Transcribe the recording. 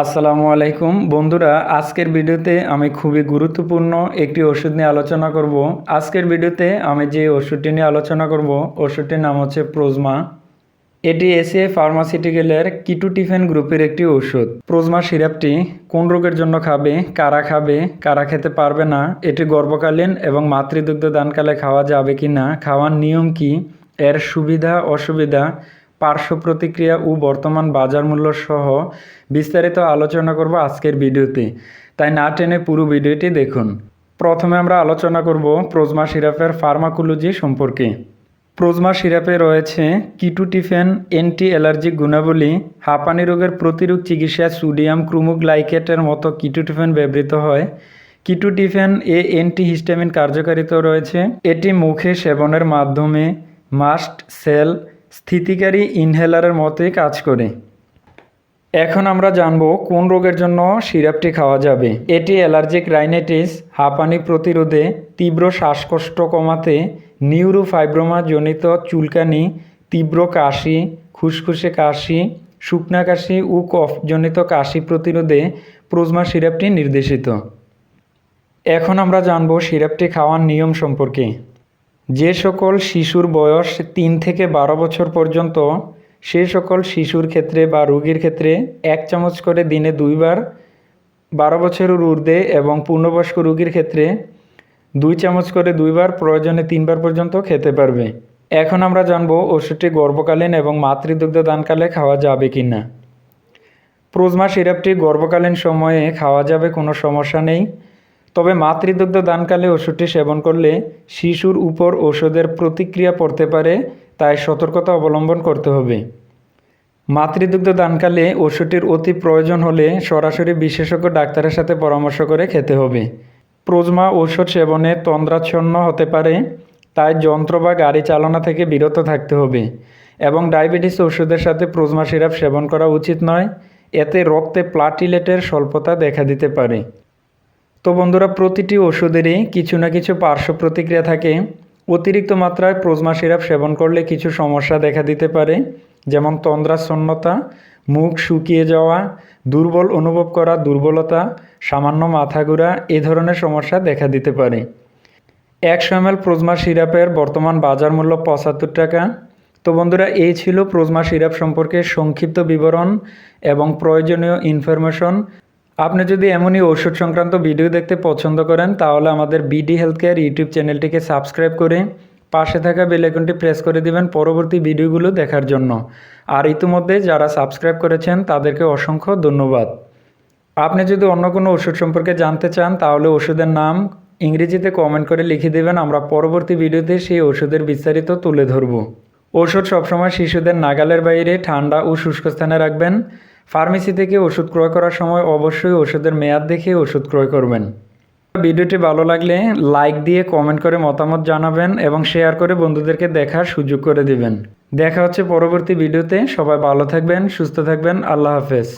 আসসালামু আলাইকুম। বন্ধুরা, আজকের ভিডিওতে আমি খুবই গুরুত্বপূর্ণ একটি ওষুধ নিয়ে আলোচনা করব। আজকের ভিডিওতে আমি যে ওষুধটি নিয়ে আলোচনা করব, ওষুধটির নাম হচ্ছে প্রোজমা। এটি এসিএ ফার্মাসিউটিক্যালের কিটুটিফেন গ্রুপের একটি ওষুধ। প্রোজমা সিরাপটি কোন রোগের জন্য খাবে, কারা খাবে, কারা খেতে পারবে না, এটি গর্ভকালীন এবং মাতৃদুগ্ধ দানকালে খাওয়া যাবে কি না খাওয়ার নিয়ম কি, এর সুবিধা, অসুবিধা পার্শ্ব প্রতিক্রিয়া ও বর্তমান বাজার মূল্য সহ বিস্তারিত আলোচনা করব আজকের ভিডিওতে। তাই না টেনে পুরো ভিডিওটি দেখুন। প্রথমে আমরা আলোচনা করব প্রোজমা সিরাপের ফার্মাকোলজি সম্পর্কে। প্রোজমা সিরাপে রয়েছে কিটুটিফেন অ্যান্টি অ্যালার্জিক গুণাবলী, হাঁপানি রোগের প্রতিরোধ চিকিৎসায় সোডিয়াম ক্রুমোগ্লাইকেটের মতো কিটুটিফেন ব্যবহৃত হয়। কিটুটিফেন এ অ্যান্টি হিস্টামিন কার্যকারিতা রয়েছে। এটি মুখে সেবনের মাধ্যমে, মাস্ট সেল স্থিতিকারী ইনহেলারের মতোই কাজ করে। এখন আমরা জানব কোন রোগের জন্য সিরাপটি খাওয়া যাবে। এটি অ্যালার্জিক রাইনাইটিস, হাঁপানি প্রতিরোধে, তীব্র শ্বাসকষ্ট কমাতে নিউরোফাইব্রোমা জনিত চুলকানি, তীব্র কাশি, খুসখুসে কাশি, শুকনা কাশি ও কফজনিত কাশি প্রতিরোধে প্রোজমা সিরাপটি নির্দেশিত। এখন আমরা জানব সিরাপটি খাওয়ার নিয়ম সম্পর্কে। যে সকল শিশুর বয়স তিন থেকে বারো বছর পর্যন্ত, সে সকল শিশুর ক্ষেত্রে বা রোগীর ক্ষেত্রে এক চামচ করে দিনে দুইবার বারো বছরের ঊর্ধ্বে এবং পূর্ণবয়স্ক রোগীর ক্ষেত্রে দুই চামচ করে দুইবার, প্রয়োজনে তিনবার পর্যন্ত খেতে পারবে। এখন আমরা জানব ওষুধটি গর্ভকালীন এবং মাতৃদুগ্ধ দানকালে খাওয়া যাবে কি না প্রোজমা সিরাপটি গর্ভকালীন সময়ে খাওয়া যাবে, কোনো সমস্যা নেই। তবে মাতৃদুগ্ধ দানকালে ওষুধটি সেবন করলে শিশুর উপর ওষুধের প্রতিক্রিয়া পড়তে পারে, তাই সতর্কতা অবলম্বন করতে হবে। মাতৃদুগ্ধ দানকালে ওষুধটির অতি প্রয়োজন হলে সরাসরি বিশেষজ্ঞ ডাক্তারের সাথে পরামর্শ করে খেতে হবে। প্রোজমা ঔষধ সেবনে তন্দ্রাচ্ছন্ন হতে পারে, তাই যন্ত্র বা গাড়ি চালনা থেকে বিরত থাকতে হবে এবং ডায়াবেটিস ওষুধের সাথে প্রজমা সিরাপ সেবন করা উচিত নয়, এতে রক্তে প্লাটিলেটের স্বল্পতা দেখা দিতে পারে। তো বন্ধুরা, প্রতিটি ওষুধেরই কিছু না কিছু পার্শ্ব প্রতিক্রিয়া থাকে। অতিরিক্ত মাত্রায় প্রোজমা সিরাপ সেবন করলে কিছু সমস্যা দেখা দিতে পারে, যেমন তন্দ্রাচ্ছন্নতা মুখ শুকিয়ে যাওয়া, দুর্বল অনুভব করা, দুর্বলতা, সামান্য মাথা ঘোরা, এ ধরনের সমস্যা দেখা দিতে পারে। একশো এম এল প্রোজমা সিরাপের বর্তমান বাজার মূল্য পঁচাত্তর টাকা। তো বন্ধুরা, এই ছিল প্রোজমা সিরাপ সম্পর্কে সংক্ষিপ্ত বিবরণ এবং প্রয়োজনীয় ইনফরমেশন আপনি যদি এমনই ওষুধ সংক্রান্ত ভিডিও দেখতে পছন্দ করেন, তাহলে আমাদের বিডি হেলথ কেয়ার ইউটিউব চ্যানেলটিকে সাবস্ক্রাইব করে পাশে থাকা বেল আইকনটি প্রেস করে দিবেন পরবর্তী ভিডিওগুলো দেখার জন্য। আর ইতিমধ্যে যারা সাবস্ক্রাইব করেছেন, তাদেরকে অসংখ্য ধন্যবাদ। আপনি যদি অন্য কোনো ওষুধ সম্পর্কে জানতে চান, তাহলে ওষুধের নাম ইংরেজিতে কমেন্ট করে লিখে দেবেন, আমরা পরবর্তী ভিডিওতে সেই ওষুধের বিস্তারিত তুলে ধরব। ওষুধ সবসময় শিশুদের নাগালের বাইরে, ঠান্ডা ও শুষ্ক স্থানে রাখবেন। ফার্মেসি থেকে ওষুধ ক্রয় করার সময় অবশ্যই ওষুধের মেয়াদ দেখে ওষুধ ক্রয় করবেন। ভিডিওটি ভালো লাগলে লাইক দিয়ে কমেন্ট করে মতামত জানাবেন এবং শেয়ার করে বন্ধুদেরকে দেখার সুযোগ করে দিবেন। দেখা হচ্ছে পরবর্তী ভিডিওতে। সবাই ভালো থাকবেন, সুস্থ থাকবেন। আল্লাহ হাফেজ।